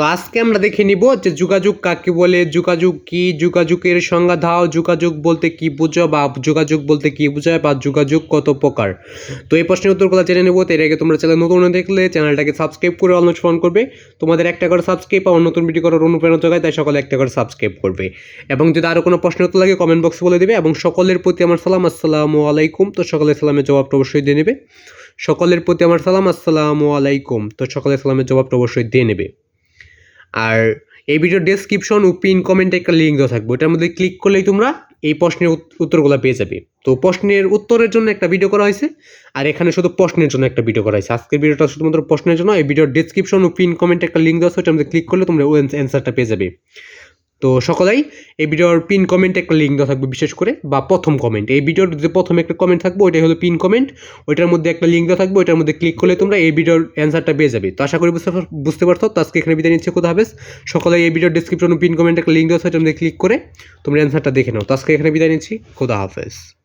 তো আজকে আমরা দেখে নিব যে যোগাযোগ কাকে বলে, যোগাযোগ কি যোগাযোগের সংজ্ঞা দাও, যোগাযোগ বলতে কি বুঝো বা যোগাযোগ বলতে কি বোঝায় বা যোগাযোগ কত প্রকার? তো এই প্রশ্নের উত্তরগুলো জেনে নেব, তো এর আগে তোমরা চ্যানেল নতুন দেখলে চ্যানেলটাকে সাবস্ক্রাইব করে ফোন করবে। তোমাদের একটা করে সাবস্ক্রাইব পাওয়ার নতুন ভিডিও করার অনুপ্রেরণা যোগায়, তাই সকলে একটা করে সাবস্ক্রাইব করবে। এবং যদি আরও কোনো প্রশ্ন উত্তর লাগে কমেন্ট বক্সে বলে দেবে এবং সকলের প্রতি আমার সালাম, আসসালামু আলাইকুম। তো সকলের সালামের জবাবটা অবশ্যই দিয়ে নেবে। সকলের প্রতি আমার সালাম, আসসালামু আলাইকুম। তো সকলের সালামের জবাবটা অবশ্যই দিয়ে নেবে। আর এই ভিডিওর ডেসক্রিপশন ও পিন কমেন্টে একটা লিঙ্ক দেওয়া থাকবে। ওটার মধ্যে ক্লিক করলেই তোমরা এই প্রশ্নের উত- উত্তরগুলো পেয়ে যাবে। তো প্রশ্নের উত্তরের জন্য একটা ভিডিও করা হয়েছে, আর এখানে শুধু প্রশ্নের জন্য একটা ভিডিও করা হয়েছে। আজকের ভিডিওটা শুধুমাত্র প্রশ্নের জন্য, এই ভিডিওর ডেসক্রিপশন ও পিন কমেন্টে একটা লিঙ্ক দেওয়া আছে ওটার মধ্যে ক্লিক করলে তোমরা অ্যান্সারটা পেয়ে যাবে। তো সকলেই এই ভিডিওর পিন কমেন্ট একটা লিঙ্ক দেওয়া থাকবে বিশেষ করে, বা প্রথম কমেন্ট এই ভিডিওর যে প্রথম একটা কমেন্ট থাকবে, ওইটাই হলো পিন কমেন্ট ওইটার মধ্যে একটা লিঙ্ক দেওয়া থাকবে, ওইটার মধ্যে ক্লিক করলে তোমরা এই ভিডিওর অ্যান্সারটা পেয়ে যাবে। তো আশা করি বুঝতে বুঝতে পারছ? তো আজকে এখানে বিদায় নিচ্ছে কোথা হবে সকলে এই ভিডিওর ডিসক্রিপশন পিন কমেন্ট একটা লিঙ্ক দেওয়া আছে, ওইটার মধ্যে ক্লিক করে তোমরা অ্যান্সারটা দেখে নাও। তো আজকে এখানে বিদায় নিচ্ছি, খোদা হাফেজ।